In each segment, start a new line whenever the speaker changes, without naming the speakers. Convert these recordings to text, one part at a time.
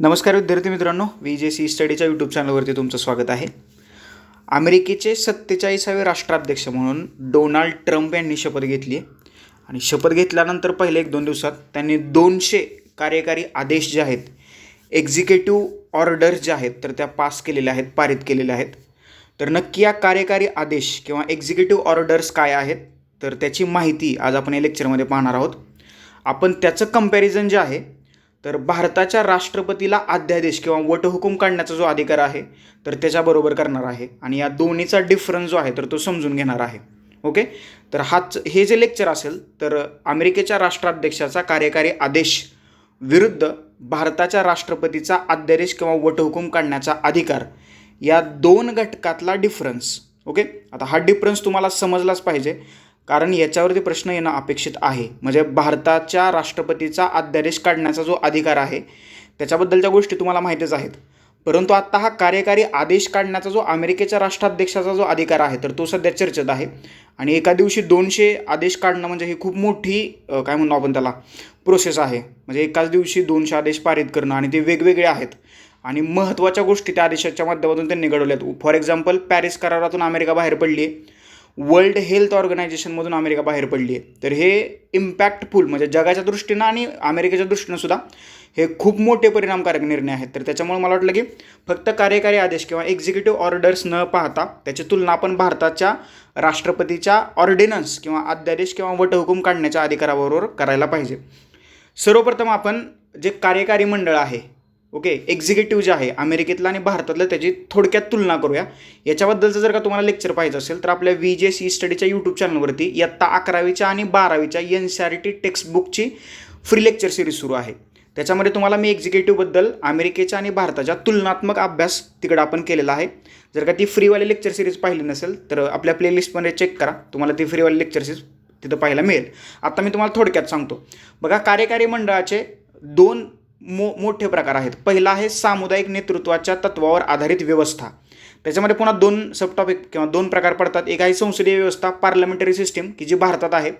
नमस्कार विद्यार्थी मित्रांनो व्ही जे सी स्टडीच्या यूट्यूब चॅनलवरती तुमचं स्वागत आहे. अमेरिकेचे सत्तेचाळीसावे राष्ट्राध्यक्ष म्हणून डोनाल्ड ट्रम्प यांनी शपथ घेतली आहे. आणि शपथ घेतल्यानंतर पहिले एक दोन दिवसात त्यांनी दोनशे कार्यकारी आदेश जे आहेत एक्झिक्युटिव्ह ऑर्डर्स ज्या आहेत तर त्या पास केलेल्या आहेत पारित केलेल्या आहेत. तर नक्की या कार्यकारी आदेश किंवा एक्झिक्युटिव्ह ऑर्डर्स काय आहेत तर त्याची माहिती आज आपण या लेक्चरमध्ये पाहणार आहोत. आपण त्याचं कंपॅरिझन जे आहे तर भारताच्या राष्ट्रपतीला अध्यादेश किंवा वटहुकूम काढण्याचा जो अधिकार आहे तर त्याच्याबरोबर करणार आहे. आणि या दोन्हीचा डिफरन्स जो आहे तर तो समजून घेणार आहे. ओके तर हाच हे जे लेक्चर असेल तर अमेरिकेच्या राष्ट्राध्यक्षाचा कार्यकारी आदेश विरुद्ध भारताच्या राष्ट्रपतीचा अध्यादेश किंवा वटहुकूम काढण्याचा अधिकार या दोन घटकातला डिफरन्स ओके आता हा डिफरन्स तुम्हाला समजलाच पाहिजे. कारण याच्यावरती प्रश्न येणं अपेक्षित आहे. म्हणजे भारताच्या राष्ट्रपतीचा अध्यादेश काढण्याचा जो अधिकार आहे त्याच्याबद्दलच्या गोष्टी तुम्हाला माहितीच आहेत. परंतु आत्ता हा कार्यकारी आदेश काढण्याचा जो अमेरिकेच्या राष्ट्राध्यक्षाचा जो अधिकार आहे तर तो सध्या चर्चेत आहे. आणि एका दिवशी दोनशे आदेश काढणं म्हणजे ही खूप मोठी काय म्हणू आपण त्याला प्रोसेस आहे. म्हणजे एकाच दिवशी दोनशे आदेश पारित करणं आणि ते वेगवेगळे आहेत. आणि महत्त्वाच्या गोष्टी त्या आदेशाच्या माध्यमातून त्यांनी घडवल्यात फॉर एक्झाम्पल पॅरिस करारातून अमेरिका बाहेर पडली आहे वर्ल्ड हेल्थ ऑर्गनायझेशनमधून अमेरिका बाहेर पडली आहे. तर हे इम्पॅक्टफुल म्हणजे जगाच्या दृष्टीनं आणि अमेरिकेच्या दृष्टीनं सुद्धा हे खूप मोठे परिणामकारक निर्णय आहेत. तर त्याच्यामुळे मला वाटलं की फक्त कार्यकारी आदेश किंवा एक्झिक्युटिव्ह ऑर्डर्स न पाहता त्याची तुलना आपण भारताच्या राष्ट्रपतीच्या ऑर्डिनन्स किंवा अध्यादेश किंवा वटहुकूम काढण्याच्या अधिकाराबरोबर करायला पाहिजे. सर्वप्रथम आपण जे कार्यकारी मंडळ आहे ओके एक्झिक्युटिव्ह जे आहे अमेरिकेतलं आणि भारतातलं त्याची थोडक्यात तुलना करूया. याच्याबद्दलचं जर का तुम्हाला लेक्चर पाहिजे असेल तर आपल्या व्ही जे सी स्टडीच्या यूट्यूब चॅनलवरती इयत्ता अकरावीच्या आणि बारावीच्या एन सी आर टी टेक्स्टबुकची फ्री लेक्चर सिरीज सुरू आहे. त्याच्यामध्ये तुम्हाला मी एक्झिक्युटिव्हबद्दल अमेरिकेच्या आणि भारताच्या तुलनात्मक अभ्यास तिकडं आपण केलेला आहे. जर का ती फ्रीवाली लेक्चर सिरीज पाहिली नसेल तर आपल्या प्लेलिस्टमध्ये चेक करा. तुम्हाला ती फ्रीवाली लेक्चर सिरीज तिथं पाहायला मिळेल. आता मी तुम्हाला थोडक्यात सांगतो. बघा कार्यकारी मंडळाचे दोन मो मोठे प्रकार आहेत. पहिला आहे सामुदायिक नेतृत्वाच्या तत्वावर आधारित व्यवस्था. त्याच्यामध्ये पुन्हा दोन सब टॉपिक किंवा दोन प्रकार पडतात. एक आहे संसदीय व्यवस्था पार्लमेंटरी सिस्टीम की जी भारतात आहे.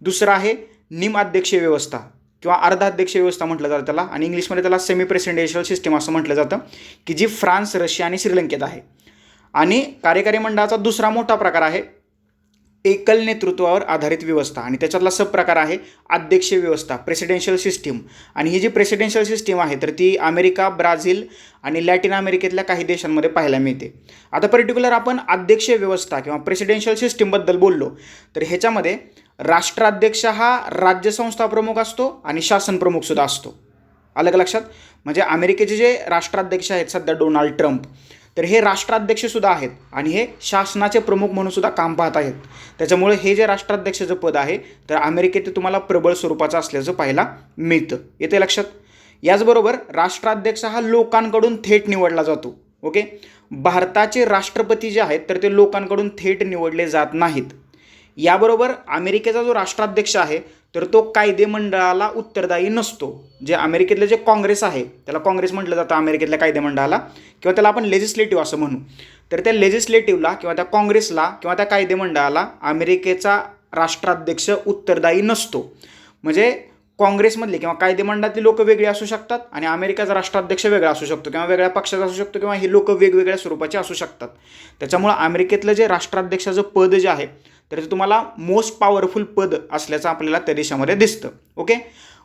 दुसरं आहे निमअध्यक्षीय व्यवस्था किंवा अर्धाध्यक्षीय व्यवस्था म्हटलं जातं त्याला. आणि इंग्लिशमध्ये त्याला सेमी प्रेसिडेन्शियल सिस्टीम असं म्हटलं जातं की जी फ्रान्स रशिया आणि श्रीलंकेत आहे. आणि कार्यकारी मंडळाचा दुसरा मोठा प्रकार आहे एकल नेतृत्वावर आधारित व्यवस्था आणि त्याच्यातला सब प्रकार आहे अध्यक्षीय व्यवस्था प्रेसिडेन्शियल सिस्टीम आणि ही जी प्रेसिडेन्शियल सिस्टीम आहे तर ती अमेरिका ब्राझील आणि लॅटिन अमेरिकेतल्या काही देशांमध्ये पाहायला मिळते. आता पर्टिक्युलर आपण अध्यक्षीय व्यवस्था किंवा प्रेसिडेन्शियल सिस्टीमबद्दल बोललो तर ह्याच्यामध्ये राष्ट्राध्यक्ष हा राज्यसंस्था प्रमुख असतो आणि शासन प्रमुखसुद्धा असतो. अलग लक्षात? म्हणजे अमेरिकेचे जे राष्ट्राध्यक्ष आहेत सध्या डोनाल्ड ट्रम्प तर हे राष्ट्राध्यक्ष सुद्धा आहेत आणि हे शासनाचे प्रमुख म्हणून सुद्धा काम पाहत आहेत. त्याच्यामुळे हे जे राष्ट्राध्यक्षाचं पद आहे तर अमेरिकेत ते तुम्हाला प्रबळ स्वरूपाचं असल्याचं पाहायला मिळतं. येते लक्षात? याचबरोबर राष्ट्राध्यक्ष हा लोकांकडून थेट निवडला जातो ओके? भारताचे राष्ट्रपती जे आहेत तर ते लोकांकडून थेट निवडले जात नाहीत. याबरोबर अमेरिकेचा जो राष्ट्राध्यक्ष आहे तर तो कायदेमंडळाला उत्तरदायी नसतो. जे अमेरिकेतलं जे काँग्रेस आहे त्याला काँग्रेस म्हटलं जातं अमेरिकेतल्या कायदेमंडळाला किंवा त्याला आपण लेजिस्लेटिव्ह असं म्हणू. तर त्या लेजिस्लेटिव्हला किंवा त्या काँग्रेसला किंवा त्या कायदेमंडळाला अमेरिकेचा राष्ट्राध्यक्ष उत्तरदायी नसतो. म्हणजे काँग्रेसमधले किंवा कायदेमंडळातली लोक वेगळी असू शकतात आणि अमेरिकाचा राष्ट्राध्यक्ष वेगळा असू शकतो किंवा वेगळ्या पक्षाचा असू शकतो किंवा हे लोक वेगवेगळ्या स्वरूपाचे असू शकतात. त्याच्यामुळं अमेरिकेतलं जे राष्ट्राध्यक्षाचं पद जे आहे तर ते तुम्हाला मोस्ट पॉवरफुल पद असल्याचं आपल्याला त्या देशामध्ये दिसतं. ओके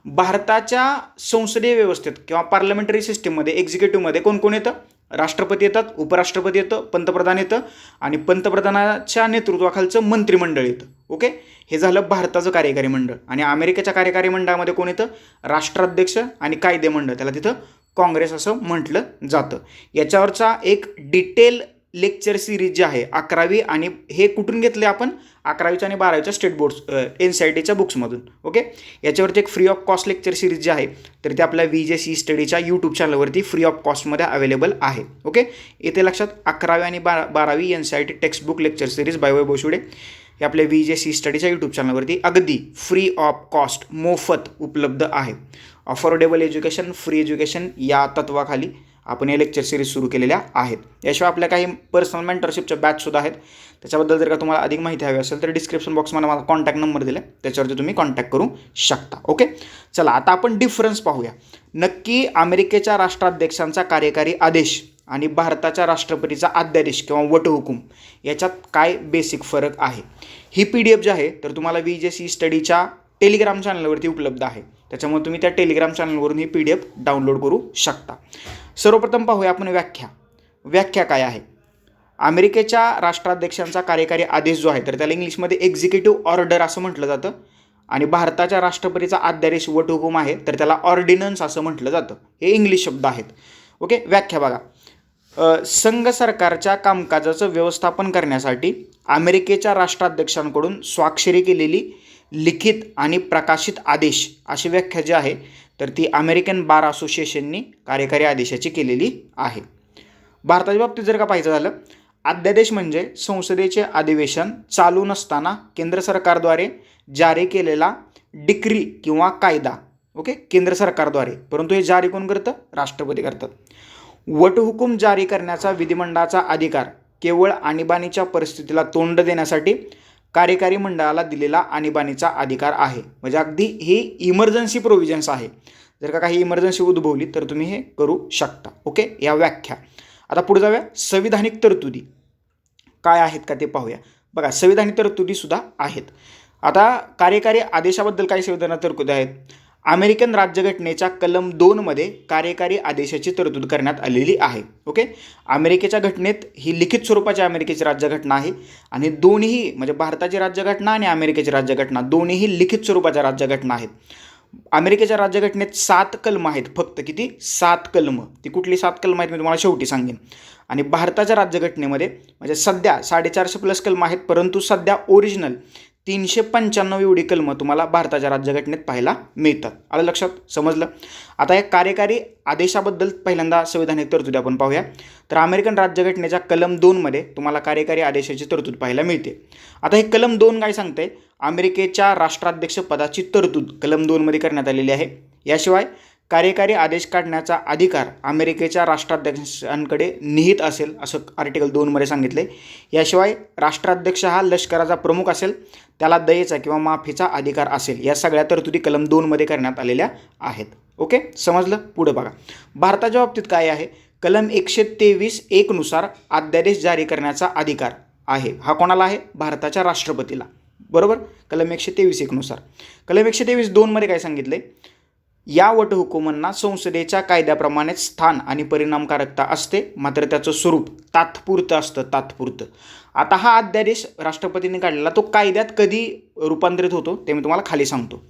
भारताच्या संसदीय व्यवस्थेत किंवा पार्लमेंटरी सिस्टीममध्ये एक्झिक्युटिव्हमध्ये कोण कोण येतं? राष्ट्रपती येतात उपराष्ट्रपती येतं पंतप्रधान येतं आणि पंतप्रधानाच्या नेतृत्वाखालचं मंत्रिमंडळ येतं. ओके हे झालं भारताचं कार्यकारी मंडळ आणि अमेरिकेच्या कार्यकारी मंडळामध्ये कोण येतं? राष्ट्राध्यक्ष आणि कायदेमंडळ त्याला तिथं काँग्रेस असं म्हटलं जातं. याच्यावरचा एक डिटेल लेक्चर सिरीज जी आहे अकरावी आणि हे कुठून घेतले आपण? अकरावीच्या आणि बारावीच्या state boards N C I टीच्या बुक्समधून ओके याच्यावरती एक free of cost lecture series जी आहे तर ते आपल्या व्ही जे सी स्टडीच्या यूट्यूब चॅनलवरती फ्री ऑफ कॉस्टमध्ये अवेलेबल आहे ओके इथे लक्षात अकरावी आणि बारा बारावी N C I T textbook lecture series by बोशुडे हे आपल्या व्ही जे सी स्टडीच्या यूट्यूब चॅनलवरती अगदी फ्री ऑफ कॉस्ट मोफत उपलब्ध आहे. अफोर्डेबल एज्युकेशन फ्री एज्युकेशन या तत्वाखाली आपण या लेक्चर सिरीज सुरू केलेल्या आहेत. याशिवाय आपल्या काही पर्सनल मेंटरशिपच्या बॅचसुद्धा आहेत. त्याच्याबद्दल जर का तुम्हाला अधिक माहिती हवी असेल तर डिस्क्रिप्शन बॉक्समध्ये मला कॉन्टॅक्ट नंबर दिला. आहे त्याच्यावरती तुम्ही कॉन्टॅक्ट करू शकता. ओके चला आता आपण डिफरन्स पाहूया. नक्की अमेरिकेच्या राष्ट्राध्यक्षांचा कार्यकारी आदेश आणि भारताच्या राष्ट्रपतीचा अध्यादेश किंवा वटहुकूम याच्यात काय बेसिक फरक आहे? ही पी डी एफ जी आहे तर तुम्हाला वी जे सी स्टडीच्या टेलिग्राम चॅनलवरती उपलब्ध आहे. त्याच्यामुळे तुम्ही त्या टेलिग्राम चॅनलवरून ही पी डी एफ डाउनलोड करू शकता. सर्वप्रथम पाहूया आपण व्याख्या. व्याख्या काय आहे? अमेरिकेच्या राष्ट्राध्यक्षांचा कार्यकारी आदेश जो आहे तर त्याला इंग्लिशमध्ये एक्झिक्युटिव्ह ऑर्डर असं म्हटलं जातं. आणि भारताच्या राष्ट्रपतीचा अध्यादेश वटहुकूम आहे तर त्याला ऑर्डिनन्स असं म्हटलं जातं. हे इंग्लिश शब्द आहेत. ओके व्याख्या बघा. संघ सरकारच्या कामकाजाचं व्यवस्थापन करण्यासाठी अमेरिकेच्या राष्ट्राध्यक्षांकडून स्वाक्षरी केलेली लिखित आणि प्रकाशित आदेश अशी व्याख्या जी आहे तर ती अमेरिकन बार असोसिएशननी कार्यकारी आदेशाची केलेली आहे. भारताच्या बाबतीत जर का पाहायचं झालं अध्यादेश म्हणजे संसदेचे अधिवेशन चालू नसताना केंद्र सरकारद्वारे जारी केलेला डिक्री किंवा कायदा ओके? केंद्र सरकारद्वारे. परंतु हे जारी कोण करतं? राष्ट्रपती करतात. वटहुकूम जारी करण्याचा विधिमंडळाचा अधिकार केवळ आणीबाणीच्या परिस्थितीला तोंड देण्यासाठी कार्यकारी मंडळाला दिलेला आणीबाणीचा अधिकार आहे. म्हणजे अगदी ही इमर्जन्सी प्रोव्हिजन्स आहे. जर का काही इमर्जन्सी उद्भवली तर तुम्ही हे करू शकता. ओके? या व्याख्या. आता पुढे जाऊया. संविधानिक तरतुदी. काय आहेत का ते पाहूया. बघा संविधानिक तरतुदीसुद्धा आहेत. आता कार्यकारी आदेशाबद्दल काही संविधानात तरतुदी आहेत. अमेरिकन राज्यघटनेच्या कलम दोनमध्ये कार्यकारी आदेशाची तरतूद करण्यात आलेली आहे. ओके? अमेरिकेच्या घटनेत ही लिखित स्वरूपाची अमेरिकेची राज्यघटना आहे आणि दोन्ही म्हणजे भारताची राज्यघटना आणि अमेरिकेची राज्यघटना दोन्हीही लिखित स्वरूपाच्या राज्यघटना आहेत. अमेरिकेच्या राज्यघटनेत सात कलम आहेत फक्त किती? सात कलम. ती कुठली सात कलम आहेत मी तुम्हाला शेवटी सांगेन. आणि भारताच्या राज्यघटनेमध्ये म्हणजे सध्या साडेचारशे प्लस कलम आहेत परंतु सध्या ओरिजिनल तीनशे पंच्याण्णव एवढी कलमं तुम्हाला भारताच्या राज्यघटनेत पाहायला मिळतात. आलं लक्षात? समजलं? आता या कार्यकारी आदेशाबद्दल पहिल्यांदा संविधानिक तरतुदी आपण पाहूया. तर अमेरिकन राज्यघटनेच्या कलम दोनमध्ये तुम्हाला कार्यकारी आदेशाची तरतूद पाहायला मिळते. आता हे कलम दोन काय सांगते अमेरिकेच्या राष्ट्राध्यक्ष पदाची तरतूद कलम दोनमध्ये करण्यात आलेली आहे. याशिवाय कार्यकारी आदेश काढण्याचा अधिकार अमेरिकेच्या राष्ट्राध्यक्षांकडे निहित असेल असं आर्टिकल दोनमध्ये सांगितले. याशिवाय राष्ट्राध्यक्ष हा लष्कराचा प्रमुख असेल त्याला दयेचा किंवा माफीचा अधिकार असेल या सगळ्या तरतुदी कलम दोनमध्ये करण्यात आलेल्या आहेत. ओके? समजलं? पुढे बघा. भारताच्या बाबतीत काय आहे? कलम एकशे तेवीस एकनुसार अध्यादेश जारी करण्याचा अधिकार आहे. हा कोणाला आहे? भारताच्या राष्ट्रपतीला. बरोबर? कलम एकशे तेवीस एकनुसार कलम एकशे तेवीस दोनमध्ये काय सांगितलं? आहे या वटहुकुमांना संसदेच्या कायद्याप्रमाणेच स्थान आणि परिणामकारकता असते मात्र त्याचं स्वरूप तात्पुरतं असतं तात्पुरतं. आता हा अध्यादेश राष्ट्रपतींनी काढलेला तो कायद्यात कधी रूपांतरित होतो ते मी तुम्हाला खाली सांगतो.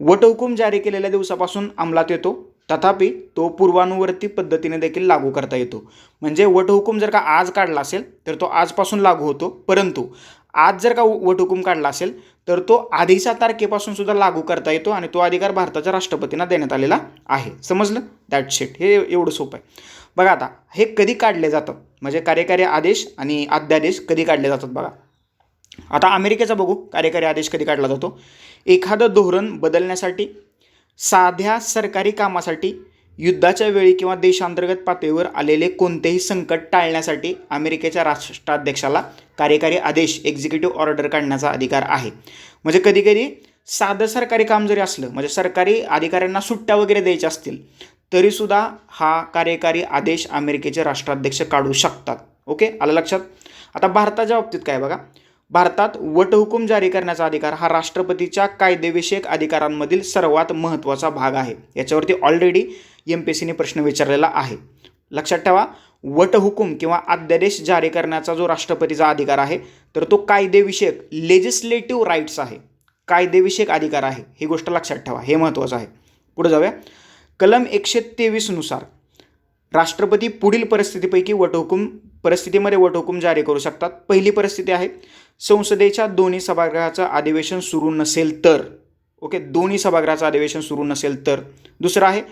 वटहुकूम जारी केलेल्या दिवसापासून अंमलात येतो तथापि तो पूर्वानुवर्ती पद्धतीने देखील लागू करता येतो. म्हणजे वटहुकूम जर का आज काढला असेल तर तो आजपासून लागू होतो परंतु आज जर का वटहुकूम काढला असेल तर तो आधीच्या तारखेपासून सुद्धा लागू करता येतो आणि तो अधिकार भारताच्या राष्ट्रपतींना देण्यात आलेला आहे. समजलं? दॅट शेट हे एवढं सोपं आहे. बघा आता हे कधी काढले जातात? म्हणजे कार्यकारी आदेश आणि अध्यादेश कधी काढले जातात बघा? आता अमेरिकेचा बघू कार्यकारी आदेश कधी काढला जातो? एखादं धोरण बदलण्यासाठी साध्या सरकारी कामासाठी युद्धाच्या वेळी किंवा देशांतर्गत पातळीवर आलेले कोणतेही संकट टाळण्यासाठी अमेरिकेच्या राष्ट्राध्यक्षाला कार्यकारी आदेश एक्झिक्युटिव्ह ऑर्डर काढण्याचा अधिकार आहे. म्हणजे कधीकधी साधं सरकारी काम जरी असलं म्हणजे सरकारी अधिकाऱ्यांना सुट्ट्या वगैरे द्यायच्या असतील तरीसुद्धा हा कार्यकारी आदेश अमेरिकेचे राष्ट्राध्यक्ष काढू शकतात. ओके? आलं लक्षात? आता भारताच्या बाबतीत काय बघा? भारतात वटहुकूम जारी करण्याचा अधिकार हा राष्ट्रपतीच्या कायदेविषयक अधिकारांमधील सर्वात महत्त्वाचा भाग आहे. याच्यावरती ऑलरेडी एम पी सीने प्रश्न विचारलेला आहे. लक्षात ठेवा वटहुकूम किंवा अध्यादेश जारी करण्याचा जो राष्ट्रपतीचा अधिकार आहे तर तो कायदेविषयक लेजिस्लेटिव्ह राईट्स आहे. कायदेविषयक अधिकार आहे. ही गोष्ट लक्षात ठेवा हे महत्त्वाचं आहे. पुढे जाऊया. कलम एकशे तेवीसनुसार राष्ट्रपती पुढील परिस्थितीपैकी वटहुकूम परिस्थितीमध्ये वटहुकूम जारी करू शकतात. पहिली परिस्थिती आहे संसदेच्या दोन्ही सभागृहाचं अधिवेशन सुरू नसेल तर. ओके दोन्ही सभागृहाचं अधिवेशन सुरू नसेल तर. दुसरं आहे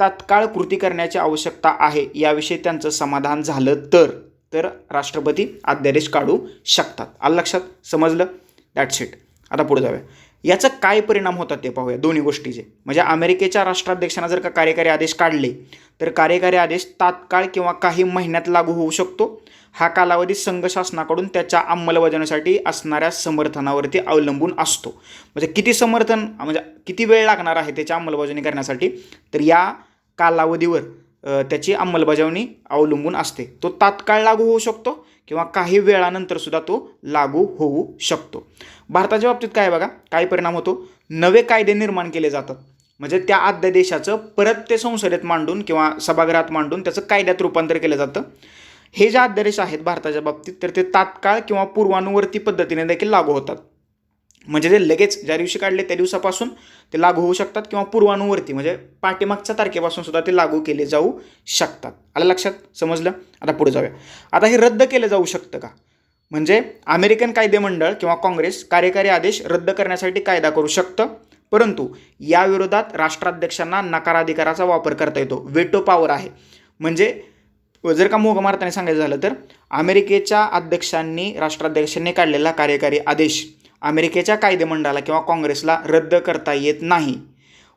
तात्काळ कृती करण्याची आवश्यकता आहे. याविषयी त्यांचं समाधान झालं तर. तर राष्ट्रपती अध्यादेश काढू शकतात. आलं लक्षात? समजलं? दॅट्स इट आता पुढे जाऊया. याचं काय परिणाम होतात ते पाहूया. दोन्ही गोष्टीचे. म्हणजे अमेरिकेच्या राष्ट्राध्यक्षांना जर का कार्यकारी आदेश काढले तर कार्यकारी आदेश तात्काळ किंवा काही महिन्यात लागू होऊ शकतो. हा कालावधी संघ शासनाकडून त्याच्या अंमलबजावणीसाठी असणाऱ्या समर्थनावरती अवलंबून असतो. म्हणजे किती समर्थन म्हणजे किती वेळ लागणार आहे त्याच्या अंमलबजावणी करण्यासाठी? तर या कालावधीवर त्याची अंमलबजावणी अवलंबून असते. तो तात्काळ लागू होऊ शकतो किंवा काही वेळानंतर सुद्धा तो लागू होऊ शकतो. भारताच्या बाबतीत काय आहे बघा? काय परिणाम होतो? नवे कायदे निर्माण केले जातात. म्हणजे त्या अध्यादेशाचं परत ते संसदेत मांडून किंवा सभागृहात मांडून त्याचं कायद्यात रूपांतर केलं जातं. हे जे अध्यादेश आहेत भारताच्या बाबतीत तर ते तात्काळ किंवा पूर्वानुवर्ती पद्धतीने देखील लागू होतात. म्हणजे ते लगेच ज्या दिवशी काढले त्या दिवसापासून ते लागू होऊ शकतात किंवा पूर्वानुवर्ती म्हणजे पाठीमागच्या तारखेपासून सुद्धा ते लागू केले जाऊ शकतात. आलं लक्षात? समजलं? आता पुढे जाऊया. आता हे रद्द केलं जाऊ शकतं का? म्हणजे अमेरिकन कायदेमंडळ किंवा काँग्रेस कार्यकारी आदेश रद्द करण्यासाठी कायदा करू शकतं परंतु याविरोधात राष्ट्राध्यक्षांना नकाराधिकाराचा वापर करता येतो. वेटो पॉवर आहे. म्हणजे जर का मोग मारताना सांगायचं झालं तर अमेरिकेच्या अध्यक्षांनी राष्ट्राध्यक्षांनी काढलेला कार्यकारी आदेश अमेरिकेच्या कायदेमंडळाला किंवा काँग्रेसला रद्द करता येत नाही.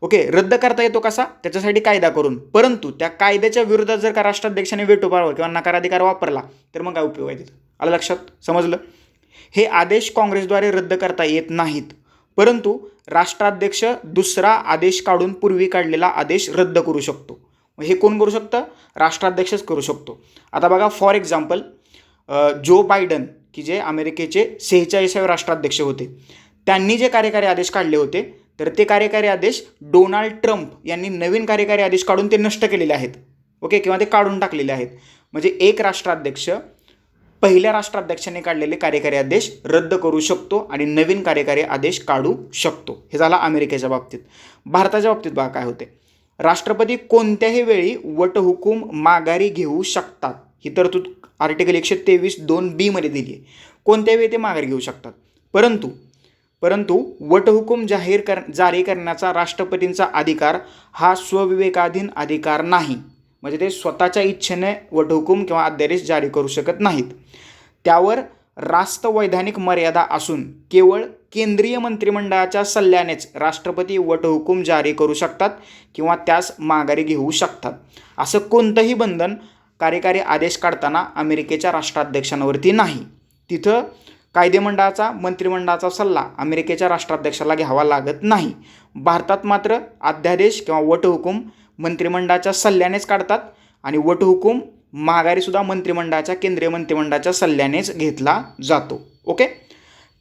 ओके रद्द करता येतो कसा? त्याच्यासाठी कायदा करून. परंतु त्या कायद्याच्या विरोधात जर का राष्ट्राध्यक्षाने वेटो पावर किंवा नकाराधिकार वापरला तर मग काय उपयोग आहे तिथं? आलं लक्षात? समजलं? हे आदेश काँग्रेसद्वारे रद्द करता येत नाहीत. परंतु राष्ट्राध्यक्ष दुसरा आदेश काढून पूर्वी काढलेला आदेश रद्द करू शकतो. मग हे कोण करू शकतं? राष्ट्राध्यक्षच करू शकतो. आता बघा फॉर एक्झाम्पल जो बायडन की जे अमेरिकेचे सेहेचाळीसावे राष्ट्राध्यक्ष होते त्यांनी जे कार्यकारी आदेश काढले होते तर ते कार्यकारी आदेश डोनाल्ड ट्रम्प यांनी नवीन कार्यकारी आदेश काढून ते नष्ट केलेले आहेत. ओके किंवा ते काढून टाकलेले आहेत. म्हणजे एक राष्ट्राध्यक्ष पहिल्या राष्ट्राध्यक्षाने काढलेले कार्यकारी आदेश रद्द करू शकतो आणि नवीन कार्यकारी आदेश काढू शकतो. हे झालं अमेरिकेच्या बाबतीत. भारताच्या बाबतीत बघा काय होते. राष्ट्रपती कोणत्याही वेळी वटहुकूम माघारी घेऊ शकतात. ही तरतूद आर्टिकल एकशे तेवीस दोन बीमध्ये दिली आहे. कोणत्याही वेळी ते माघारी घेऊ शकतात. परंतु परंतु वटहुकूम जाहीर कर जारी करण्याचा राष्ट्रपतींचा अधिकार हा स्वविवेकाधीन अधिकार नाही. म्हणजे ते स्वतःच्या इच्छेने वटहुकूम किंवा अध्यादेश जारी करू शकत नाहीत. त्यावर रास्त वैधानिक मर्यादा असून केवळ केंद्रीय मंत्रिमंडळाच्या सल्ल्यानेच राष्ट्रपती वटहुकूम जारी करू शकतात किंवा त्यास माघारी घेऊ शकतात. असं कोणतंही बंधन कार्यकारी आदेश काढताना अमेरिकेच्या राष्ट्राध्यक्षांवरती नाही. तिथं कायदेमंडळाचा मंत्रिमंडळाचा सल्ला अमेरिकेच्या राष्ट्राध्यक्षाला घ्यावा लागत नाही. भारतात मात्र अध्यादेश किंवा वटहुकूम मंत्रिमंडळाच्या सल्ल्यानेच काढतात आणि वटहुकूम माघारीसुद्धा मंत्रिमंडळाच्या केंद्रीय मंत्रिमंडळाच्या सल्ल्यानेच घेतला जातो. ओके?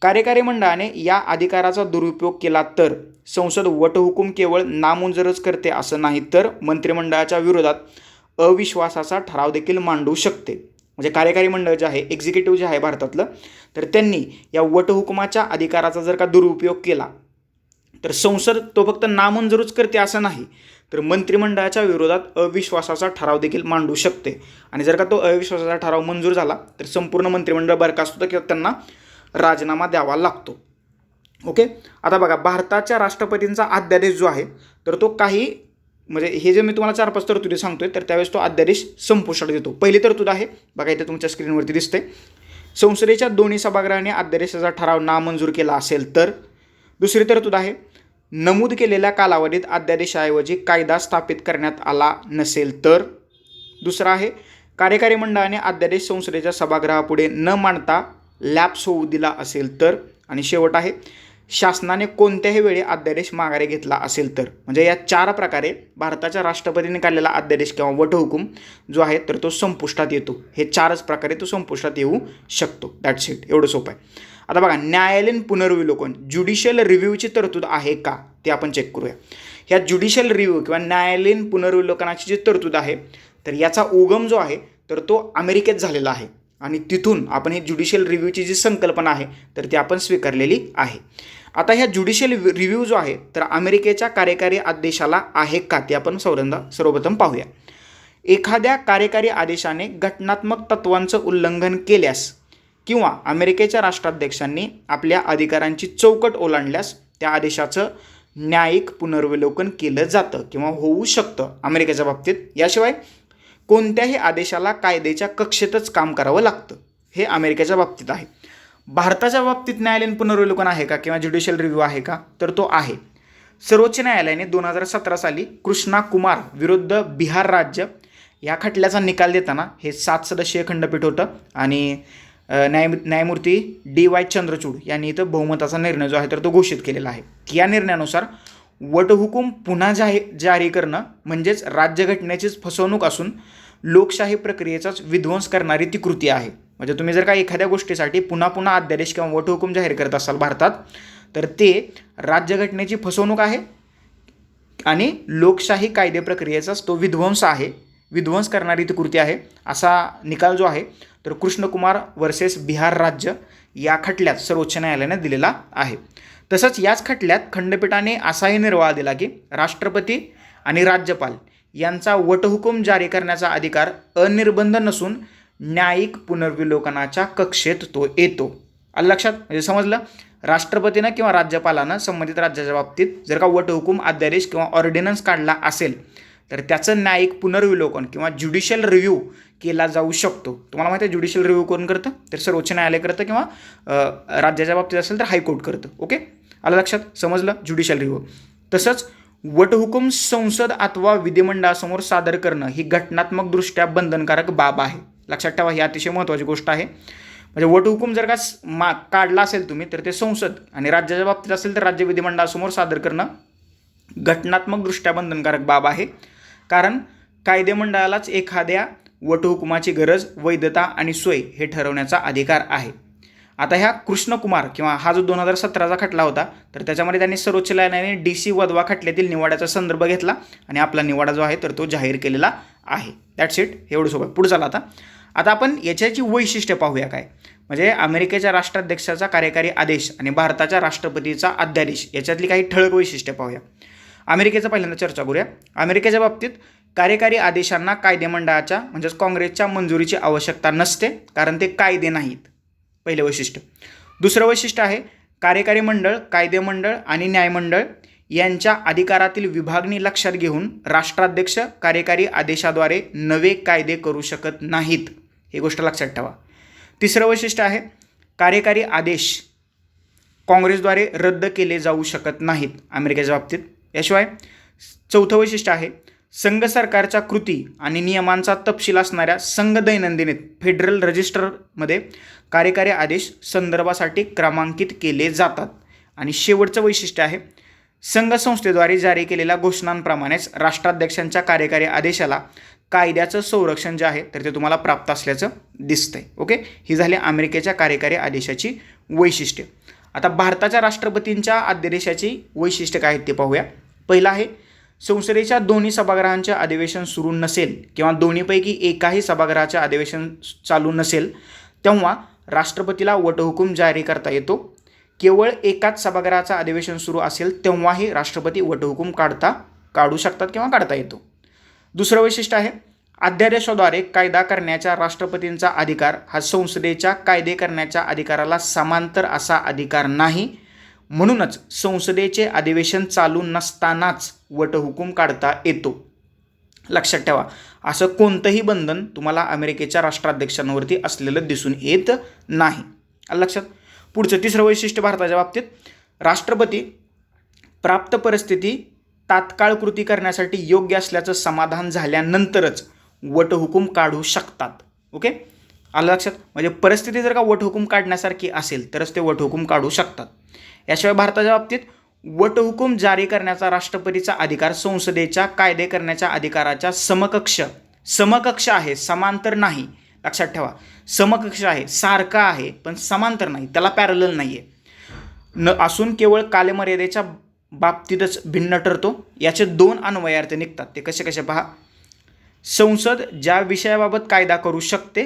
कार्यकारी मंडळाने या अधिकाराचा दुरुपयोग केला तर? संसद वटहुकूम केवळ नामंजूरच करते असं नाही तर मंत्रिमंडळाच्या विरोधात अविश्वासाचा ठराव देखील मांडू शकते. म्हणजे कार्यकारी मंडळ जे आहे एक्झिक्युटिव्ह जे आहे भारतातलं तर त्यांनी या वटहुकुमाच्या अधिकाराचा जर का दुरुपयोग केला तर संसद तो फक्त नामंजूरच करते असं नाही तर मंत्रिमंडळाच्या विरोधात अविश्वासाचा ठराव देखील मांडू शकते. आणि जर का तो अविश्वासाचा ठराव मंजूर झाला तर संपूर्ण मंत्रिमंडळ बरखास्त किंवा त्यांना राजीनामा द्यावा लागतो. ओके? आता बघा भारताच्या राष्ट्रपतींचा अध्यादेश जो आहे तर तो काही म्हणजे हे जे मी तुम्हाला चार पाच तरतुदी सांगतोय तर त्यावेळेस तो अध्यादेश संपुष्टात देतो पहिली तरतूद आहे बघा इथे तुमच्या स्क्रीनवरती दिसते संसदेच्या दोन्ही सभागृहाने अध्यादेशाचा ठराव नामंजूर केला असेल तर दुसरी तरतूद आहे नमूद केलेल्या कालावधीत अध्यादेशाऐवजी कायदा स्थापित करण्यात आला नसेल तर दुसरा आहे कार्यकारी मंडळाने अध्यादेश संसदेच्या सभागृहापुढे न मांडता लॅप्स होऊ दिला असेल तर? आणि शेवट आहे शासनाने कोणत्याही वेळी अध्यादेश माघारी घेतला असेल तर? म्हणजे या चार प्रकारे भारताच्या राष्ट्रपतीने काढलेला अध्यादेश किंवा वटहुकूम जो आहे तर तो संपुष्टात येतो. हे चारच प्रकारे तो संपुष्टात येऊ शकतो. दॅट्स इट एवढं सोपं आहे. आता बघा न्यायालयीन पुनर्विलोकन ज्युडिशियल रिव्ह्यूची तरतूद आहे का? ते आपण चेक करूया. ह्या ज्युडिशियल रिव्ह्यू किंवा न्यायालयीन पुनर्विलोकनाची जी तरतूद आहे तर याचा उगम जो आहे तर तो अमेरिकेत झालेला आहे. आणि तिथून आपण ही ज्युडिशियल रिव्ह्यूची जी संकल्पना आहे तर ती आपण स्वीकारलेली आहे. आता ह्या ज्युडिशियल रिव्ह्यू जो आहे तर अमेरिकेच्या कार्यकारी आदेशाला आहे का ते आपण सौरंदा सर्वप्रथम पाहूया. एखाद्या कार्यकारी आदेशाने घटनात्मक तत्वांचं उल्लंघन केल्यास किंवा अमेरिकेच्या राष्ट्राध्यक्षांनी आपल्या अधिकारांची चौकट ओलांडल्यास त्या आदेशाचं न्यायिक पुनर्विलोकन केलं जातं किंवा होऊ शकतं अमेरिकेच्या बाबतीत. याशिवाय कोणत्याही आदेशाला कायद्याच्या कक्षेतच काम करावं लागतं. हे अमेरिकेच्या बाबतीत आहे. भारताच्या बाबतीत न्यायालयीन पुनर्विलोकन आहे का किंवा ज्युडिशियल रिव्ह्यू आहे का? तर तो आहे. सर्वोच्च न्यायालयाने दोन हजार सतरा साली कृष्णा कुमार विरुद्ध बिहार राज्य या खटल्याचा निकाल देताना हे सात सदस्यीय खंडपीठ होतं आणि न्याय न्यायमूर्ती डी वाय चंद्रचूड यांनी इथं बहुमताचा निर्णय जो आहे तर तो घोषित केलेला आहे. या निर्णयानुसार वटहुकूम पुन्हा जाही जारी करणं म्हणजेच राज्यघटनेचीच फसवणूक असून लोकशाही प्रक्रियेचाच विध्वंस करणारी ती कृती आहे. म्हणजे तुम्ही जर का एखाद्या गोष्टीसाठी पुन्हा पुन्हा अध्यादेश किंवा वटहुकूम जाहीर करत असाल भारतात तर ते राज्यघटनेची फसवणूक आहे आणि लोकशाही कायदे प्रक्रियेचाच तो विध्वंस आहे. विध्वंस करणारी ती कृती आहे. असा निकाल जो आहे तर कृष्णकुमार वर्सेस बिहार राज्य या खटल्यात सर्वोच्च न्यायालयाने दिलेला आहे. तसंच याच खटल्यात खंडपीठाने असाही निर्वाळा दिला की राष्ट्रपती आणि राज्यपाल यांचा वटहुकूम जारी करण्याचा अधिकार अनिर्बंध नसून न्यायिक पुनर्विलोकनाच्या कक्षेत तो येतो. आलं लक्षात? म्हणजे समजलं? राष्ट्रपतीनं किंवा राज्यपालानं संबंधित राज्याच्या बाबतीत जर का वटहुकूम अध्यादेश किंवा ऑर्डिनन्स काढला असेल तर त्याचं न्यायिक पुनर्विलोकन किंवा ज्युडिशियल रिव्ह्यू केला जाऊ शकतो. तुम्हाला माहिती आहे ज्युडिशियल रिव्ह्यू कोण करतं? तर सर्वोच्च न्यायालय करतं किंवा राज्याच्या बाबतीत असेल तर हायकोर्ट करतं. ओके? आलं लक्षात? समजलं? ज्युडिशियल रिव्ह्यू तसंच वटहुकूम संसद अथवा विधिमंडळासमोर सादर करणं ही घटनात्मकदृष्ट्या बंधनकारक बाब आहे. लक्षात ठेवा ही अतिशय महत्त्वाची गोष्ट आहे. म्हणजे वटहुकूम जर का मा काढला असेल तुम्ही तर ते संसद आणि राज्याच्या बाबतीत असेल तर राज्य विधिमंडळासमोर सादर करणं घटनात्मकदृष्ट्या बंधनकारक बाब आहे. कारण कायदेमंडळालाच एखाद्या वटहुकुमाची गरज वैधता आणि सोय हे ठरवण्याचा अधिकार आहे. आता ह्या कृष्णकुमार किंवा हा जो दोन हजार सतराचा खटला होता तर त्याच्यामध्ये त्यांनी सर्वोच्च न्यायालयाने डी सी वधवा खटल्यातील निवाड्याचा संदर्भ घेतला आणि आपला निवाडा जो आहे तर तो जाहीर केलेला आहे. दॅट्स इट एवढं सोबत पुढे झाला आता. आता आपण याच्याची वैशिष्ट्य पाहूया काय? म्हणजे अमेरिकेच्या राष्ट्राध्यक्षाचा कार्यकारी आदेश आणि भारताच्या राष्ट्रपतीचा अध्यादेश याच्यातली काही ठळक वैशिष्ट्य पाहूया. अमेरिकेचं पहिल्यांदा चर्चा करूया. अमेरिकेच्या बाबतीत कार्यकारी आदेशांना कायदेमंडळाच्या म्हणजेच काँग्रेसच्या मंजुरीची आवश्यकता नसते कारण ते कायदे नाहीत. पहिलं वैशिष्ट्य. दुसरं वैशिष्ट्य आहे कार्यकारी मंडळ कायदेमंडळ आणि न्यायमंडळ यांच्या अधिकारातील विभागणी लक्षात घेऊन राष्ट्राध्यक्ष कार्यकारी आदेशाद्वारे नवे कायदे करू शकत नाहीत. ही गोष्ट लक्षात ठेवा. तिसरं वैशिष्ट्य आहे कार्यकारी आदेश काँग्रेसद्वारे रद्द केले जाऊ शकत नाहीत अमेरिकेच्या बाबतीत. याशिवाय चौथं वैशिष्ट्य आहे संघ सरकारच्या कृती आणि नियमांचा तपशील असणाऱ्या संघ दैनंदिनीत फेडरल रजिस्टरमध्ये कार्यकारी आदेश संदर्भासाठी क्रमांकित केले जातात. आणि शेवटचं वैशिष्ट्य आहे संघ संस्थेद्वारे जारी केलेल्या घोषणांप्रमाणेच राष्ट्राध्यक्षांच्या कार्यकारी आदेशाला कायद्याचं संरक्षण जे आहे तर ते तुम्हाला प्राप्त असल्याचं दिसतंय. ओके? ही झाली अमेरिकेच्या कार्यकारी आदेशाची वैशिष्ट्ये. आता भारताच्या राष्ट्रपतींच्या अध्यादेशाची वैशिष्ट्य काय आहेत ते पाहूया. पहिलं आहे संसदेच्या दोन्ही सभागृहांचे अधिवेशन सुरू नसेल किंवा दोन्हीपैकी एकाही सभागृहाचे अधिवेशन चालू नसेल तेव्हा राष्ट्रपतीला वटहुकूम जारी करता येतो. केवळ एकाच सभागृहाचं अधिवेशन सुरू असेल तेव्हाही राष्ट्रपती वटहुकूम काढता काढू शकतात किंवा काढता येतो. दुसरं वैशिष्ट्य आहे अध्यादेशाद्वारे कायदा करण्याच्या राष्ट्रपतींचा अधिकार हा संसदेच्या कायदे करण्याच्या अधिकाराला समांतर असा अधिकार नाही म्हणूनच संसदेचे अधिवेशन चालू नसतानाच वटहुकूम काढता येतो. लक्षात ठेवा असं कोणतंही बंधन तुम्हाला अमेरिकेच्या राष्ट्राध्यक्षांवरती असलेलं दिसून येत नाही. लक्षात? पुढचं तिसरं वैशिष्ट्य भारताच्या बाबतीत राष्ट्रपती प्राप्त परिस्थिती तात्काळ कृती करण्यासाठी योग्य असल्याचं समाधान झाल्यानंतरच वटहुकूम काढू शकतात. ओके? आलं लक्षात? म्हणजे परिस्थिती जर का वटहुकूम काढण्यासारखी असेल तरच ते वटहुकूम काढू शकतात. याशिवाय भारताच्या बाबतीत वटहुकूम जारी करण्याचा राष्ट्रपतीचा अधिकार संसदेच्या कायदे करण्याच्या अधिकाराच्या समकक्ष समकक्ष आहे समांतर नाही. लक्षात ठेवा समकक्ष आहे सारखा आहे पण समांतर नाही त्याला पॅरल नाही आहे न असून केवळ कालमर्यादेच्या बाबतीतच भिन्न ठरतो. याचे दोन अन्वयार्थ निघतात. ते कसे कसे पहा. संसद ज्या विषयाबाबत कायदा करू शकते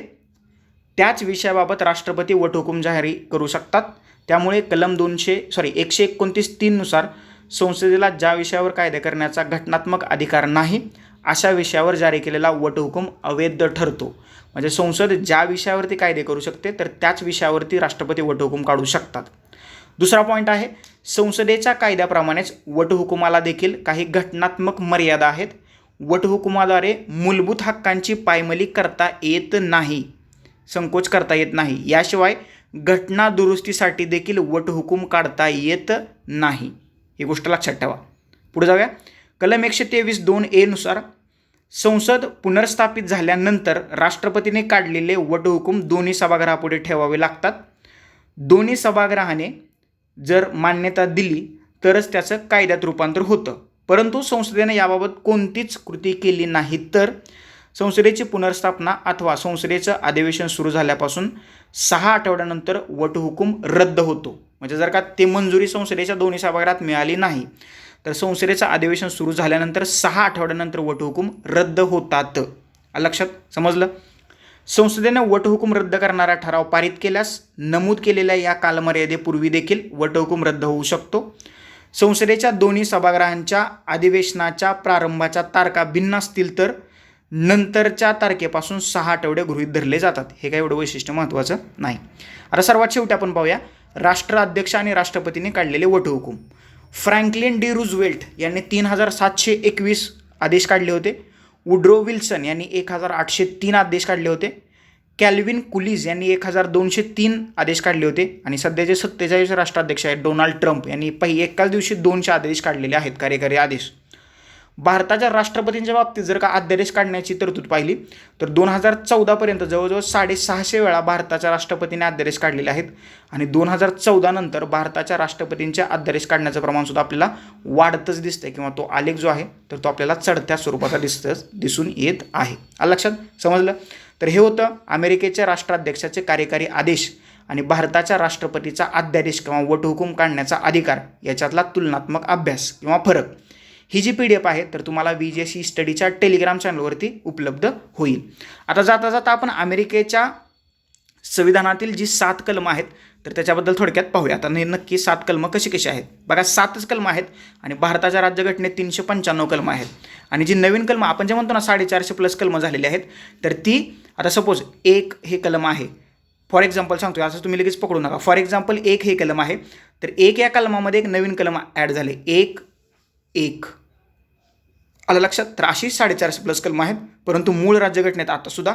त्याच विषयाबाबत राष्ट्रपती वटहुकूम जाहीर करू शकतात. त्यामुळे कलम दोनशे सॉरी एकशे एकोणतीस तीननुसार संसदेला ज्या विषयावर कायदे करण्याचा घटनात्मक अधिकार नाही अशा विषयावर जारी केलेला वटहुकूम अवैध ठरतो. म्हणजे संसद ज्या विषयावरती कायदे करू शकते तर त्याच विषयावरती राष्ट्रपती वटहुकूम काढू शकतात. दुसरा पॉईंट आहे संसदेच्या कायद्याप्रमाणेच वटहुकुमाला देखील काही घटनात्मक मर्यादा आहेत. वटहुकुमाद्वारे मूलभूत हक्कांची पायमली करता येत नाही संकोच करता येत नाही. याशिवाय घटना दुरुस्तीसाठी देखील वटहुकूम काढता येत नाही. ही गोष्ट लक्षात ठेवा. पुढे जाऊया. कलम एकशे तेवीस दोन एनुसार संसद पुनर्स्थापित झाल्यानंतर राष्ट्रपतीने काढलेले वटहुकूम दोन्ही सभागृहापुढे ठेवावे लागतात. दोन्ही सभागृहाने जर मान्यता दिली तरच त्याचं कायद्यात रूपांतर होतं. परंतु संसदेने याबाबत कोणतीच कृती केली नाही तर संसदेची पुनर्स्थापना अथवा संसदेचं अधिवेशन सुरू झाल्यापासून सहा आठवड्यानंतर वटहुकूम रद्द होतो. म्हणजे जर का ते मंजुरी संसदेच्या दोन्ही सभागृहात मिळाली नाही तर संसदेचं अधिवेशन सुरू झाल्यानंतर सहा आठवड्यानंतर वटहुकूम रद्द होतात. लक्षात? समजलं? संसदेनं वटहुकूम रद्द करणारा ठराव पारित केल्यास नमूद केलेल्या या कालमर्यादेपूर्वी देखील वटहुकूम रद्द होऊ शकतो. संसदेच्या दोन्ही सभागृहांच्या अधिवेशनाच्या प्रारंभाच्या तारखा भिन्न असतील तर नंतरच्या तारखेपासून सहा आठवडे गृहीत धरले जातात. हे काय एवढं वैशिष्ट्य महत्त्वाचं नाही. आता सर्वात शेवटी आपण पाहूया. राष्ट्राध्यक्ष आणि राष्ट्रपतीने काढलेले वटहुकूम. फ्रँकलिन डी रुझवेल्ट यांनी तीन हजार सातशे एकवीस आदेश काढले होते. वुड्रो विल्सन यांनी एक हजार आठशे तीन आदेश काढले होते. कॅल्विन कुलीज यांनी एक हजार दोनशे तीन आदेश काढले होते. आणि सध्याचे सत्तेचाळीस राष्ट्राध्यक्ष आहेत डोनाल्ड ट्रम्प यांनी पहि एकाच दिवशी दोनशे आदेश काढलेले आहेत कार्यकारी आदेश. भारताच्या राष्ट्रपतींच्या बाबतीत जर का अध्यादेश काढण्याची तरतूद पाहिली तर दोन हजार चौदापर्यंत जवळजवळ साडेसहाशे वेळा भारताच्या राष्ट्रपतींनी अध्यादेश काढलेले आहेत. आणि दोन हजार चौदा नंतर भारताच्या राष्ट्रपतींच्या अध्यादेश काढण्याचं प्रमाणसुद्धा आपल्याला वाढतच दिसतंय किंवा तो आलेख जो आहे तर तो आपल्याला चढत्या स्वरूपाचा दिसतच दिसून येत आहे. आलं लक्षात? समजलं? तर हे होतं अमेरिकेच्या राष्ट्राध्यक्षाचे कार्यकारी आदेश आणि भारताच्या राष्ट्रपतीचा अध्यादेश किंवा वटहुकूम काढण्याचा अधिकार याच्यातला तुलनात्मक अभ्यास किंवा फरक. ही जी पी डी एफ आहे तर तुम्हाला व्ही जी एस सी स्टडीच्या टेलिग्राम चॅनलवरती उपलब्ध होईल. आता जाता जाता आपण अमेरिकेच्या संविधानातील जी सात कलम आहेत तर त्याच्याबद्दल थोडक्यात पाहूया. आता नक्की सात कलमं कशी कशी आहेत? बघा सातच कलम आहेत आणि भारताच्या राज्यघटनेत तीनशे पंच्याण्णव कलमं आहेत. आणि जी नवीन कलमं आपण जे म्हणतो ना साडेचारशे प्लस कलमं झालेली आहेत तर ती आता सपोज एक हे कलम आहे. फॉर एक्झाम्पल सांगतो असं तुम्ही लगेच पकडू नका. फॉर एक्झाम्पल एक हे कलम आहे तर एक या कलमामध्ये एक नवीन कलम ॲड झाले. एक एक. आलं लक्षात? तर अशी साडेचारशे प्लस कलमं आहेत. परंतु मूळ राज्यघटनेत आतासुद्धा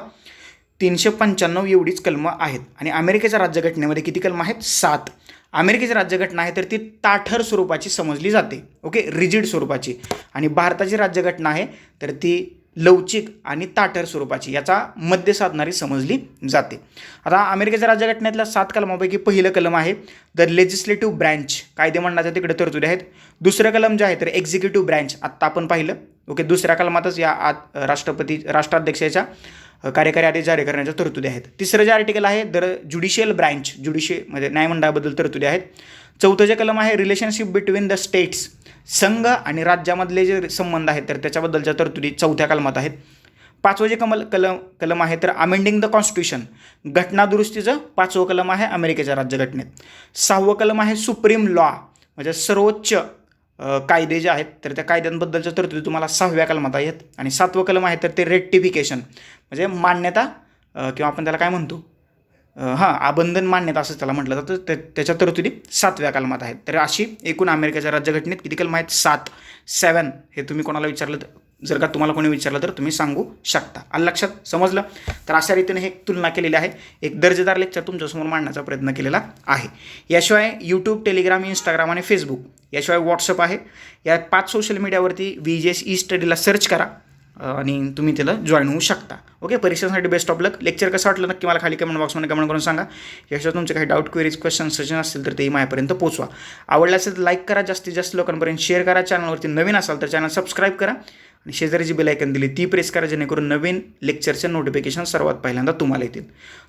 तीनशे पंच्याण्णव एवढीच कलमं आहेत. आणि अमेरिकेच्या राज्यघटनेमध्ये किती कलमं आहेत? सात. अमेरिकेची राज्यघटना आहे तर ती ताठर स्वरूपाची समजली जाते. ओके? रिजिड स्वरूपाची. आणि भारताची राज्यघटना आहे तर ती लवचिक आणि ताठर स्वरूपाची. याचा मध्य साधणारी समजली जाते. आता अमेरिकेच्या राज्यघटनेतल्या सात कलमापैकी पहिलं कलम आहे द लेजिस्लेटिव्ह ब्रँच कायदे कायदेमंडळाच्या तिकडे तरतुदी आहेत. दुसरं कलम जे आहे तर एक्झिक्युटिव्ह ब्रँच आत्ता आपण पाहिलं. ओके दुसऱ्या कलमातच या आत राष्ट्रपती राष्ट्राध्यक्षाच्या कार्यकारी आदेश जारी करण्याच्या तरतुदी आहेत. तिसरं जे आर्टिकल आहे दर ज्युडिशियल ब्रँच ज्युडिशियल म्हणजे न्यायमंडळाबद्दल तरतुदी आहेत. चौथं जे कलम आहे रिलेशनशिप बिटवीन द स्टेट्स संघ आणि राज्यामधले जे संबंध आहेत तर त्याच्याबद्दलच्या तरतुदी चौथ्या कलमात आहेत. पाचवं जे कमल कलम कलम आहे तर अमेंडिंग द कॉन्स्टिट्यूशन घटनादुरुस्तीचं पाचवं कलम आहे अमेरिकेच्या राज्यघटनेत. सहावं कलम आहे सुप्रीम लॉ म्हणजे सर्वोच्च कायदे जे आहेत तर त्या कायद्यांबद्दलच्या तरतुदी तुम्हाला सहाव्या कलमात आहेत. आणि सातवं कलम आहे तर ते रेक्टिफिकेशन म्हणजे मान्यता किंवा आपण त्याला काय म्हणतो? हां आबंधन मान्यता असं त्याला म्हटलं जातं. तर त्याच्या तरतुदी सातव्या कलमात आहेत. तर अशी एकूण अमेरिकेच्या राज्यघटनेत किती कलम आहेत? सात. सेवन हे तुम्ही कोणाला विचारलं तर जर का तुम्हाला कोणी विचारलं तर तुम्ही सांगू शकता. आलं लक्षात समजलं? तर अशा रीतीने हे तुलना केलेली आहे. एक दर्जेदार लेक्चर तुमच्यासमोर मांडण्याचा प्रयत्न केलेला आहे. याशिवाय यूट्यूब टेलिग्राम इंस्टाग्राम आणि फेसबुक याशिवाय व्हॉट्सअप आहे. या पाच सोशल मीडियावरती व्ही जी एस ई स्टडीला सर्च करा आणि तुम्ही त्याला जॉईन होऊ शकता. ओके परीक्षेसाठी बेस्ट ऑफ लक लेक्चर कसं वाटलं नक्की मला खाली कमेंट बॉक्समध्ये कमेंट करून सांगा. याशिवाय तुमचे काही डाऊट क्वेरीज क्वेश्चन सजेशन असतील तर तेही माझ्यापर्यंत पोचवा आवडलं असेल तर लाईक करा. जास्तीत जास्त लोकांपर्यंत शेअर करा. चॅनलवरती नवीन असाल तर चॅनल सबस्क्राईब करा. आणि शेजारी जी बेलायकन दिली ती प्रेस करा जेणेकरून नवीन लेक्चरचे नोटिफिकेशन सर्वात पहिल्यांदा तुम्हाला येतील.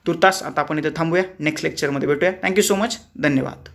तुर्तास आता आपण इथे थांबूया. नेक्स्ट लेक्चरमध्ये भेटूया. थँक्यू सो मच धन्यवाद.